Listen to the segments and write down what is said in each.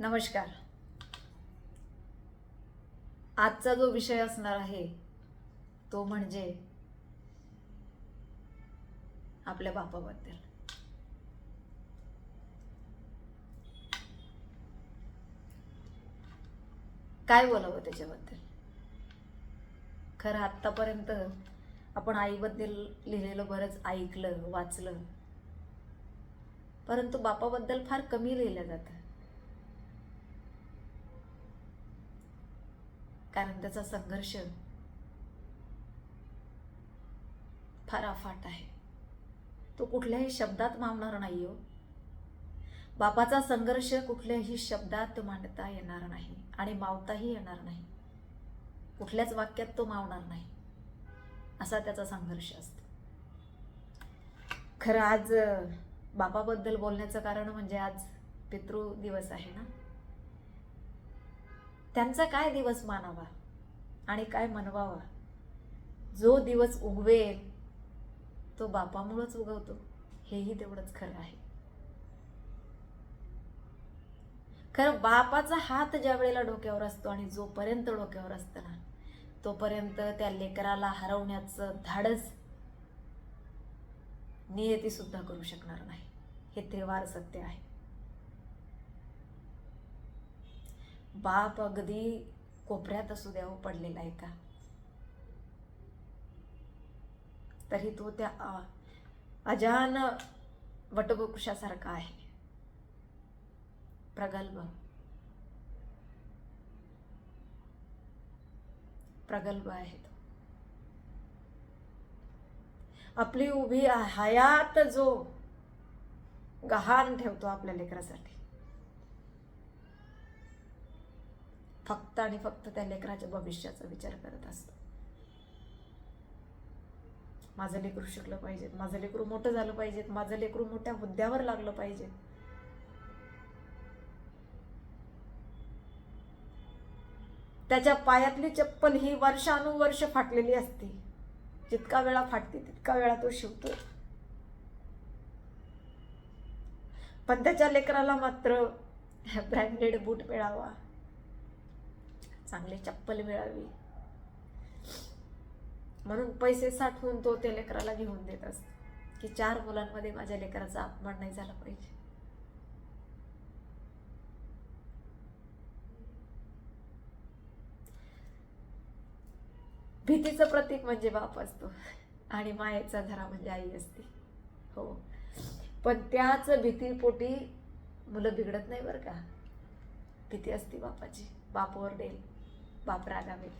नमस्कार. आजचा जो विषय असणार आहे तो म्हणजे आपल्या बापाबद्दल. काय बोलावं त्याच्याबद्दल? खरं आत्तापर्यंत आपण आईबद्दल लिहिलेलं बरंच ऐकलं वाचलं. परंतु बापाबद्दल फार कमी लिहिलं जातं. कारण त्याचा संघर्ष फार अफाट आहे. तो कुठल्याही शब्दात मावणार नाही हो. बापाचा संघर्ष कुठल्याही शब्दात मांडता येणार नाही आणि मावताही येणार नाही. कुठल्याच वाक्यात तो मावणार नाही. असा त्याचा संघर्ष असतो. खरं आज बापाबद्दल बोलण्याचं कारण म्हणजे आज पितृ दिवस आहे ना? त्यांचा काय दिवस मानावा आणि काय मनवावा? जो दिवस उगवेल तो बापामुळंच उगवतो. हेही तेवढंच खरं आहे. खरं बापाचा हात ज्या वेळेला डोक्यावर असतो आणि जोपर्यंत डोक्यावर असतं ना तोपर्यंत त्या लेकराला हरवण्याचं धाडस नियती सुद्धा करू शकणार नाही. हे त्रिवार सत्य आहे. बाप अगदी कोपऱ्यात असू द्यावं हो, पडलेला आहे का? तरी तो त्या अजान वटवृक्षासारखा आहे. प्रगल्भ. प्रगल्भ आहे तो. आपली उभी हयात जो गहाण ठेवतो आपल्या लेकरासाठी. फक्त आणि फक्त त्या लेकराच्या भविष्याचा विचार करत असतो. माझं लेकरू शिकलं पाहिजेत माझं लेकरू मोठं झालं पाहिजेत माझं लेकरू मोठ्या हुद्द्यावर लागलं पाहिजे त्याच्या पायातली चप्पल ही वर्षानुवर्ष फाटलेली असते. जितका वेळा फाटते तितका वेळा तो शिवतो पण त्याच्या लेकराला मात्र ब्रँडेड बूट मिळावा. चांगली चप्पल मिळावी. म्हणून पैसे साठवून तो त्या लेकराला घेऊन देत असतो. की चार मुलांमध्ये माझ्या लेकराचा अपमान नाही झाला पाहिजे. भीतीचं प्रतीक म्हणजे बाप असतो. आणि मायेचा धरा म्हणजे आई असते. हो. पण त्याच भीतीपोटी मुलं बिघडत नाही बरं का. भीती असते बापाची. बापावर डेल वापरा रागावेल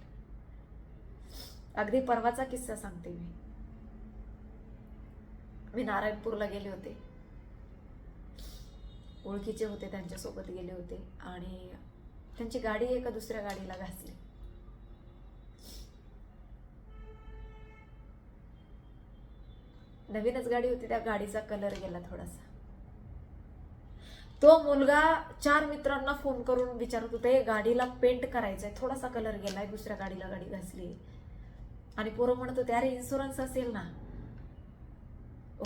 अगदी परवाचा किस्सा सांगते मी. मी नारायणपूरला गेले होते. ओळखीचे होते त्यांच्यासोबत गेले होते आणि त्यांची गाडी एका दुसऱ्या गाडीला घासली. नवीनच गाडी होती त्या गाडीचा कलर गेला थोडासा. तो मुलगा चार मित्रांना फोन करून विचारत होता "ए, गाडीला पेंट करायचंय थोडासा कलर गेलाय दुसऱ्या गाडीला गाडी घासली. आणि पोरं म्हणत होते अरे इन्शुरन्स असेल ना.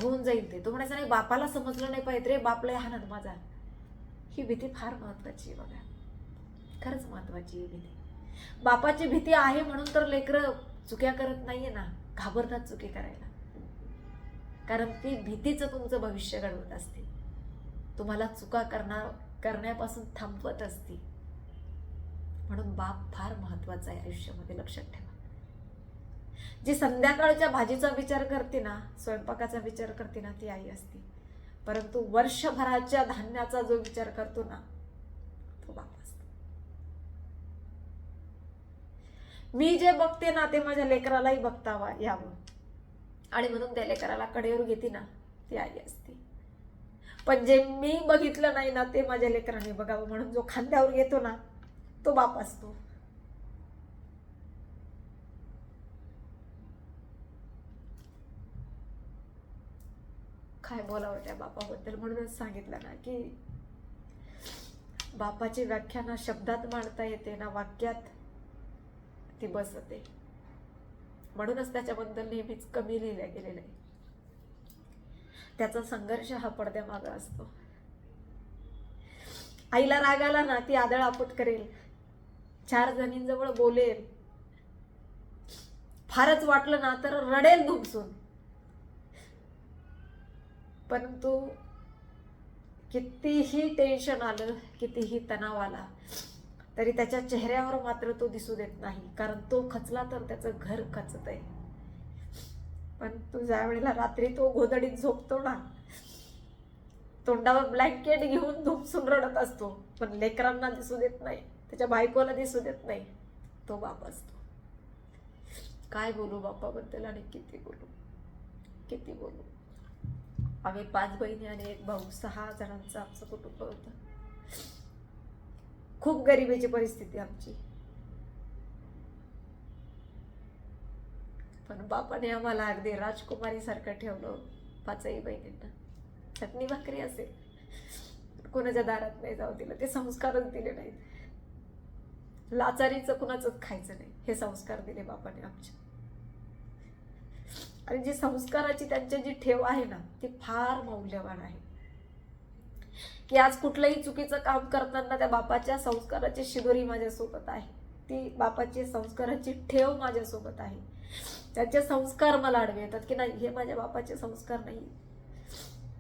होऊन जाईल ते. तो म्हणायचा नाही बापाला समजलं नाही पाहिजे रे बापला हाणत माझा. ही भीती फार महत्वाची आहे बघा. खरंच महत्वाची आहे भीती. बापाची भीती आहे म्हणून तर लेकरं चुक्या करत नाहीये ना घाबरतात चुकी करायला. कारण ती भीतीचं तुमचं भविष्य घडवत असते. तुम्हाला चुका करणार करण्यापासून थांबवत असती म्हणून बाप फार महत्त्वाचा आहे आयुष्यामध्ये लक्षात ठेवा. जी संध्याकाळच्या भाजीचा विचार करते ना स्वयंपाकाचा विचार करते ना ती आई असते. परंतु वर्षभराच्या धान्याचा जो विचार करतो ना तो बाप असतो. मी जे बघते ना ते माझ्या लेकरालाही बघतावा यावं. आणि म्हणून त्या लेकराला कडेवर घेते ना ती आई असते. पण जे मी बघितलं नाही ना ते माझ्या लेकराने बघावं म्हणून जो खांद्यावर घेतो ना तो बाप असतो. काय बोलावं त्या बापाबद्दल? म्हणूनच सांगितलं ना की बापाची व्याख्या ना शब्दात मांडता येते ना वाक्यात ती बसते. म्हणूनच त्याच्याबद्दल नेहमीच कमी लिहिल्या गेलेलं आहे त्याचा संघर्ष हा पडद्यामागं असतो. आईला राग आला ना ती आदळ आपट करेल. चार जणींजवळ बोलेल. फारच वाटलं ना तर रडेल धुमसून परंतु कितीही टेन्शन आलं कितीही तणाव आला तरी त्याच्या चेहऱ्यावर मात्र तो दिसू देत नाही. कारण तो खचला तर त्याचं घर खचत आहे पण तो ज्या वेळेला रात्री तो गोधडीत झोपतो ना तोंडावर ब्लँकेट घेऊन धुपसून रडत असतो. पण लेकरांना दिसू देत नाही त्याच्या बायकोला दिसू देत नाही तो बाप असतो. काय बोलू बापाबद्दल आणि किती बोलू? किती बोलू? आम्ही पाच बहिणी आणि एक भाऊ सहा जणांचं आमचं कुटुंब होतं. खूप गरिबीची परिस्थिती आमची. पण बापाने आम्हाला अगदी राजकुमारीसारखं ठेवलं पाचही बहिणींना. चटणी भाकरी असेल. कोणाच्या दारात नाही जाऊ दिलं. ते संस्कारच दिले नाहीत. लाचारीचं कुणाचंच खायचं नाही. हे संस्कार दिले बापाने आमच्या आणि जी संस्काराची त्यांची जी ठेव आहे ना ती फार मौल्यवान आहे. की आज कुठलंही चुकीचं काम करताना त्या बापाच्या संस्काराची शिदोरी माझ्यासोबत आहे. ती बापाची संस्काराची ठेव माझ्यासोबत आहे. त्याचे संस्कार मला आडवे येतात की नाही हे माझ्या बापाचे संस्कार नाही.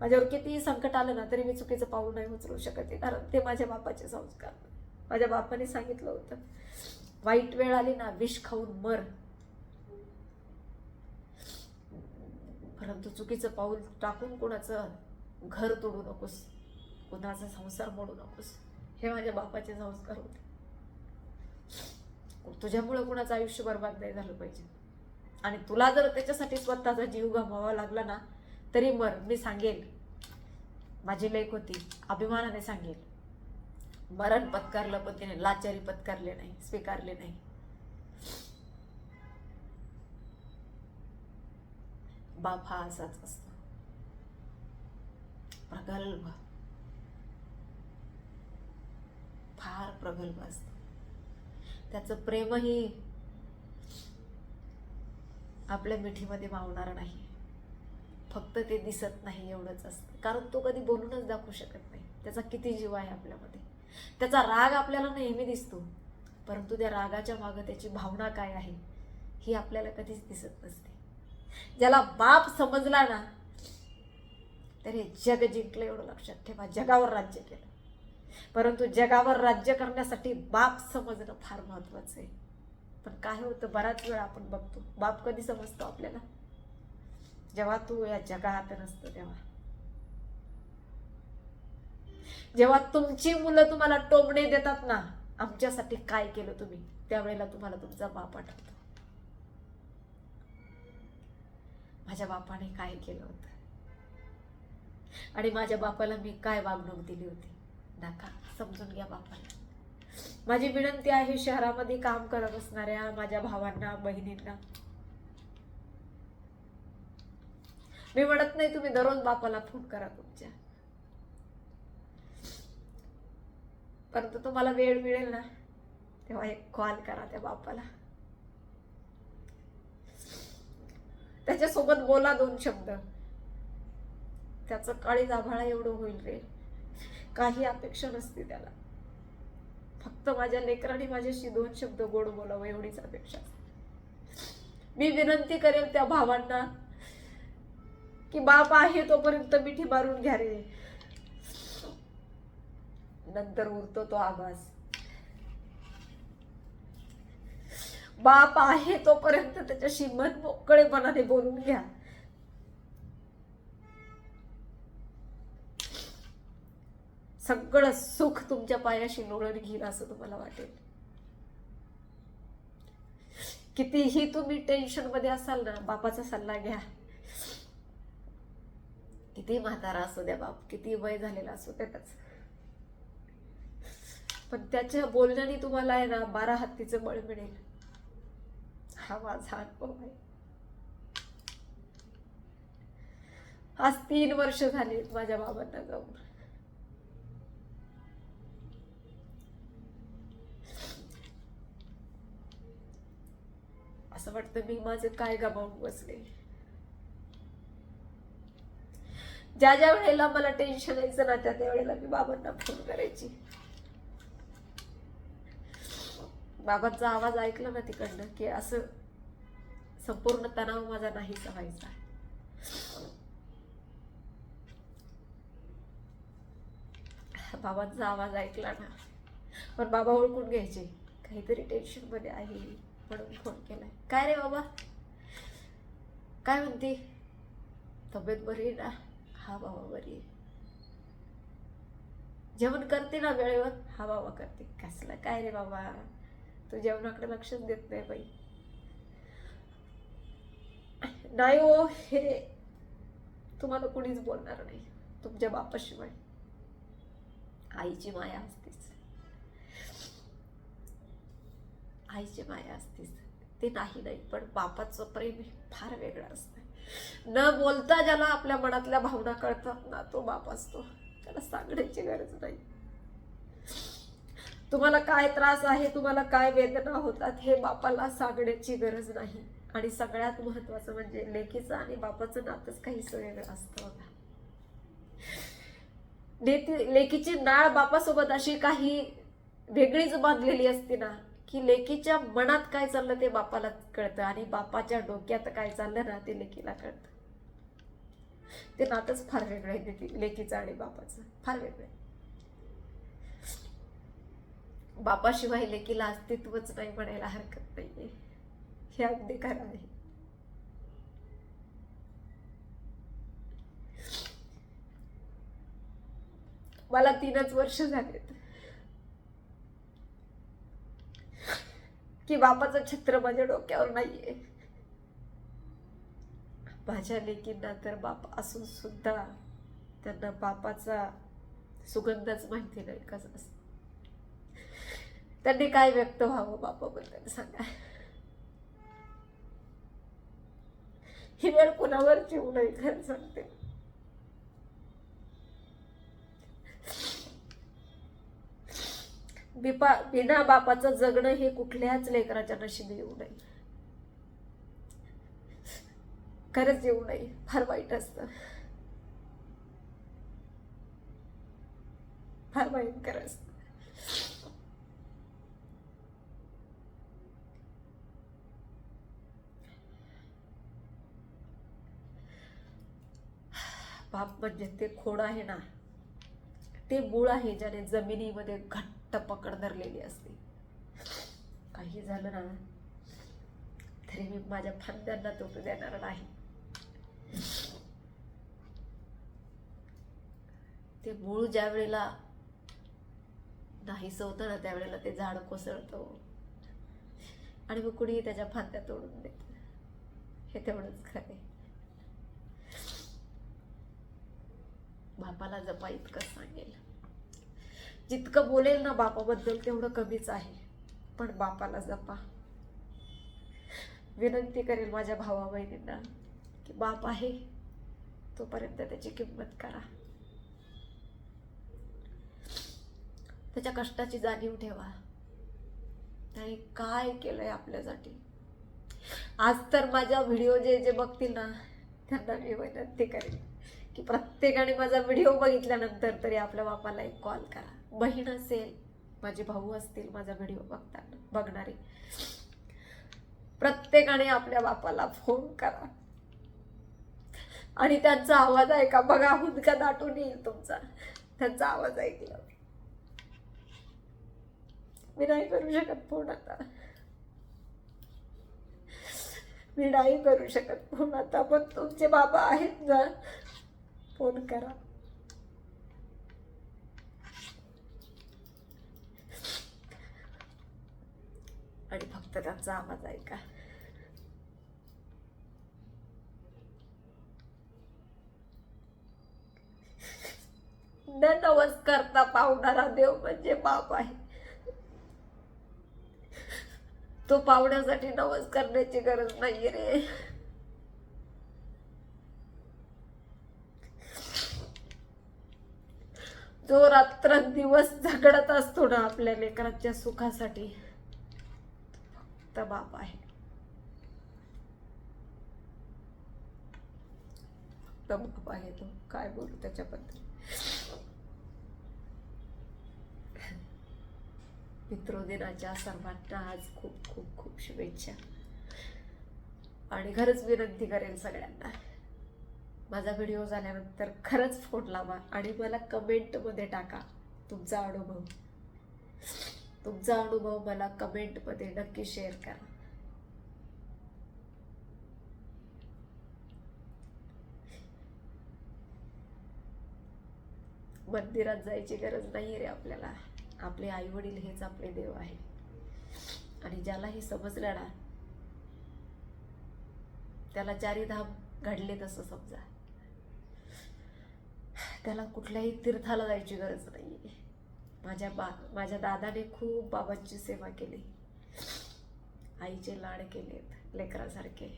माझ्यावर कितीही संकट आलं ना तरी मी चुकीचं पाऊल नाही उचलू शकत आहे. कारण ते माझ्या बापाचे संस्कार. माझ्या बापाने सांगितलं होतं वाईट वेळ आली ना विष खाऊन मर. परंतु चुकीचं पाऊल टाकून कोणाचं घर तोडू नकोस कोणाचा संसार मोडू नकोस. हे माझ्या बापाचे संस्कार होते. तुझ्यामुळं कोणाचं आयुष्य बर्बाद नाही झालं पाहिजे. आणि तुला जर त्याच्यासाठी स्वतःचा जीव गमवावा लागला ना तरी मर मी सांगेल. माझी लेख होती अभिमानाने सांगेल. मरण पत्कारलं पण तिने लाचारी पत्कारले नाही स्वीकारले नाही. बाप हा असाच असतो. प्रगल्भ. फार प्रगल्भ असतो. त्याचं प्रेमही आपल्या मिठीमध्ये मावणार नाही. फक्त ते दिसत नाही एवढंच असतं. कारण तो कधी बोलूनच दाखवू शकत नाही. त्याचा किती जीव आहे आपल्यामध्ये. त्याचा राग आपल्याला नेहमी दिसतो. परंतु त्या रागाच्या मागं त्याची भावना काय आहे ही आपल्याला कधीच दिसत नसते. ज्याला बाप समजला ना तर हे जग जिंकलं एवढं लक्षात ठेवा. जगावर राज्य केलं. परंतु जगावर राज्य करण्यासाठी बाप समजणं फार महत्वाचं आहे. पण काय होतं बराच वेळा आपण बघतो. बाप कधी समजतो आपल्याला? जेव्हा तू या जगात नसतो तेव्हा. जेव्हा तुमची मुलं तुम्हाला टोमणे देतात ना आमच्यासाठी काय केलं तुम्ही? त्यावेळेला तुम्हाला तुमचा बाप आठवतो. माझ्या बापाने काय केलं होतं? आणि माझ्या बापाला मी काय वागणूक दिली होती? नका समजून घ्या बापाला. माझी विनंती आहे शहरामध्ये काम करत असणाऱ्या माझ्या भावांना बहिणींना. मी म्हणत नाही तुम्ही दररोज बापाला फोन करा तुमच्या. परंतु तुम्हाला वेळ मिळेल ना तेव्हा एक कॉल करा त्या बापाला. त्याच्यासोबत बोला दोन शब्द. त्याचं काळी जाभाळा एवढं होईल रे. काही अपेक्षा नसते त्याला. फक्त माझ्या लेकरांनी माझ्याशी दोन शब्द गोड बोलावं एवढीच अपेक्षा मी विनंती करेल त्या भावांना की बाप आहे तोपर्यंत मिठी मारून घ्या रे. नंतर उरतो तो आवाज बाप आहे तोपर्यंत त्याच्याशी मन मोकळेपणाने बोलून घ्या. सगळं सुख तुमच्या पायाशी लोळण घेईल असं तुम्हाला वाटेल. कितीही तुम्ही टेन्शनमध्ये असाल ना बापाचा सल्ला घ्या. किती म्हातारा असू द्या बाप किती वय झालेला असू द्या त्याच. पण त्याच्या बोलण्याने तुम्हाला आहे ना बारा हत्तीचं बळ मिळेल. हा माझा अनुभव आहे. आज तीन वर्ष झाली माझ्या बाबांना जाऊन. असं वाटतं मी माझं काय गमावून बसले. ज्या ज्या वेळेला मला टेन्शन यायचं ना त्या त्या वेळेला मी बाबांना फोन करायची. बाबांचा आवाज ऐकला ना तिकडनं की असं संपूर्ण तणाव माझा नाही व्हायचा. बाबांचा आवाज ऐकला ना पण बाबा ओळखून घ्यायचे. काहीतरी टेन्शनमध्ये आहे. म्हणून फोन केलाय. काय रे बाबा? काय म्हणते? तब्येत बरी आहे ना? हा बाबा बरी आहे. जेवण करते ना वेळेवर? हा बाबा करते. कसलं काय रे बाबा? तू जेवणाकडे लक्षच देत नाही बाई. नाही ओ हे तुम्हाला कुणीच बोलणार नाही. तुमच्या बापाशिवाय. आईची माया असतेच. आईची माया असतेच ते नाही नाही पण बापाचं प्रेम हे फार वेगळं असतं. न बोलता ज्याला आपल्या मनातल्या भावना कळतात ना तो बाप असतो. त्याला सांगण्याची गरज नाही. तुम्हाला काय त्रास आहे तुम्हाला काय वेदना होतात हे बापाला सांगण्याची गरज नाही. आणि सगळ्यात महत्वाचं म्हणजे लेकीचं आणि बापाचं नातंच काहीच वेगळं असतं बघा. लेकीची नाळ बापासोबत अशी काही वेगळीच बांधलेली असते ना की लेकीच्या मनात काय चाललं ते बापाला कळतं आणि बापाच्या डोक्यात काय चाललं ना ते लेकीला कळतं. ते नातंच फार वेगळं आहे लेकीचं आणि बापाचं. फार वेगळं आहे. बापाशिवाय लेकीला अस्तित्वच नाही म्हणायला हरकत नाहीये. हे अगदी खरं आहे. मला तीनच वर्ष झालेत. की बापाचं छत्र माझ्या डोक्यावर नाहीये. माझ्या लेकींना तर बाप असून सुद्धा त्यांना बापाचा सुगंधच माहिती नाही कसा त्यांनी काय व्यक्त व्हावं बापाबद्दल सांगा. ही वेळ कुणावर येऊ नये खरं सांगते. बिपा बिना बापाचं जगणं हे कुठल्याच लेकराच्या नशिबी येऊ नये. खरंच येऊ नये. फार वाईट असतं. फार भयंकर असतं. बाप म्हणजे ते खोड आहे ना. ते मूळ आहे ज्याने जमिनीमध्ये घट्ट पकड धरलेली असते. काही झालं ना तरी मी माझ्या फांद्यांना तुटू देणार नाही. ते मूळ ज्या वेळेला नाहीस होतं ना त्यावेळेला ते झाड कोसळतं. आणि मग कुणीही त्याच्या फांद्या तोडून देत हे तेवढंच खरं आहे. बापाला जपा इतकं सांगेल. जितकं बोलेल ना बापाबद्दल तेवढं कमीच आहे. पण बापाला जपा. विनंती करेल माझ्या भावा बहिणींना की बाप आहे तोपर्यंत त्याची किंमत करा. त्याच्या कष्टाची जाणीव ठेवा. त्याने काय केलंय आपल्यासाठी? आज तर माझ्या व्हिडिओ जे जे बघतील ना त्यांना मी विनंती करेन की प्रत्येकाने माझा व्हिडिओ बघितल्यानंतर तरी आपल्या बापाला एक कॉल करा. बहीण असेल माझे भाऊ असतील माझा व्हिडिओ बघताना बघणारे. प्रत्येकाने आपल्या बापाला फोन करा. आणि त्यांचा आवाज ऐका. बघा हुदका दाटून येईल तुमचा. त्यांचा आवाज ऐकला. मी नाही करू शकत फोन आता. मी नाही करू शकत फोन आता पण तुमचे बाबा आहेत ना. फोन करा. आणि फक्त त्यांचा आवाज ऐका. न नवस करता पावणारा देव म्हणजे बाप आहे. तो पावण्यासाठी नवस करण्याची गरज नाही रे. जो रात्रंदिवस झगडत असतो ना आपल्या लेकरांच्या सुखासाठी फक्त बाप आहे. फक्त बाप आहे तो. काय बोलू त्याच्याबद्दल? पितृदिनाच्या सर्वांना आज खूप खूप खूप शुभेच्छा. आणि खरंच विनंती करेल सगळ्यांना. माझा व्हिडिओ झाल्यानंतर खरंच फोन लावा आणि मला कमेंटमध्ये टाका तुमचा अनुभव. तुमचा अनुभव मला कमेंटमध्ये नक्की शेअर करा. मंदिरात जायची गरज नाही रे आपल्याला. आपले आई वडील हेच आपले देव आहे आणि ज्याला हे समजलं ना त्याला चारी धाम घडले तसं समजा. त्याला कुठल्याही तीर्थाला जायची गरज नाही माझ्या बा माझ्या दादाने खूप बाबांची सेवा केली. आईचे लाड केलेत लेकरासारखे.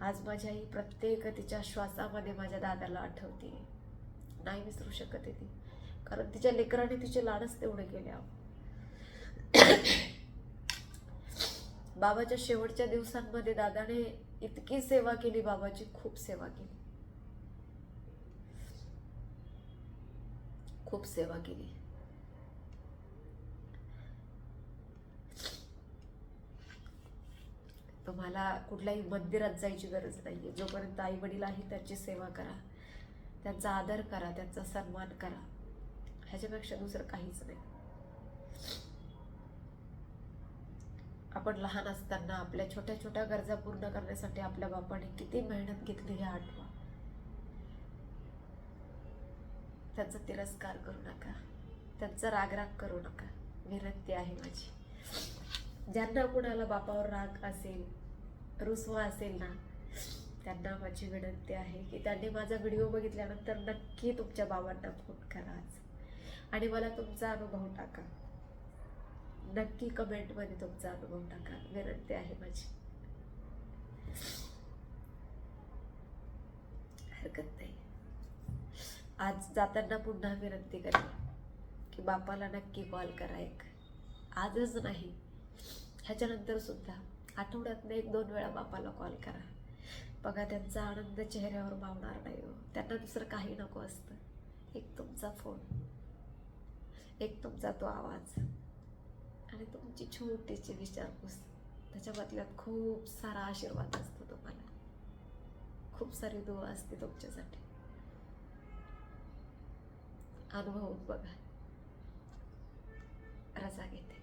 आज माझी आई प्रत्येक तिच्या श्वासामध्ये माझ्या दादाला आठवते. नाही विसरू शकत आहे ती. कारण तिच्या लेकराने तिचे लाडच तेवढे केले बाबाच्या शेवटच्या दिवसांमध्ये दादाने इतकी सेवा केली बाबाची खूप सेवा केली. खूप सेवा केली. तुम्हाला कुठल्याही मंदिरात जायची गरज नाही आहे जोपर्यंत आई वडील आहे त्यांची सेवा करा त्यांचा आदर करा त्यांचा सन्मान करा ह्याच्यापेक्षा दुसरं काहीच नाही. आपण लहान असताना आपल्या छोट्या छोट्या गरजा पूर्ण करण्यासाठी आपल्या बापाने किती मेहनत घेतली हे आठवा. त्यांचा तिरस्कार करू नका. त्यांचा रागराग करू नका. विनंती आहे माझी. ज्यांना कुणाला बापावर राग असेल रुसवा असेल ना त्यांना माझी विनंती आहे की त्यांनी माझा व्हिडिओ बघितल्यानंतर नक्की तुमच्या बाबांना फोन करा आज. आणि मला तुमचा अनुभव टाका. नक्की कमेंटमध्ये तुमचा अनुभव टाका. विनंती आहे माझी. हरकत नाही. आज जाताना पुन्हा विनंती करेन की बापाला नक्की कॉल करा एक. आजच नाही. ह्याच्यानंतर सुद्धा आठवड्यातनं एक दोन वेळा बापाला कॉल करा. बघा त्यांचा आनंद चेहऱ्यावर मावणार नाही हो. त्यांना दुसरं काही नको असतं. एक तुमचा फोन एक तुमचा तो आवाज. आणि तुमची छोटीशी विचारपूस. त्याच्या बदल्यात खूप सारा आशीर्वाद असतो तुम्हाला. खूप सारी दुवा असते तुमच्यासाठी. अनुभव बघा. रजा घेते.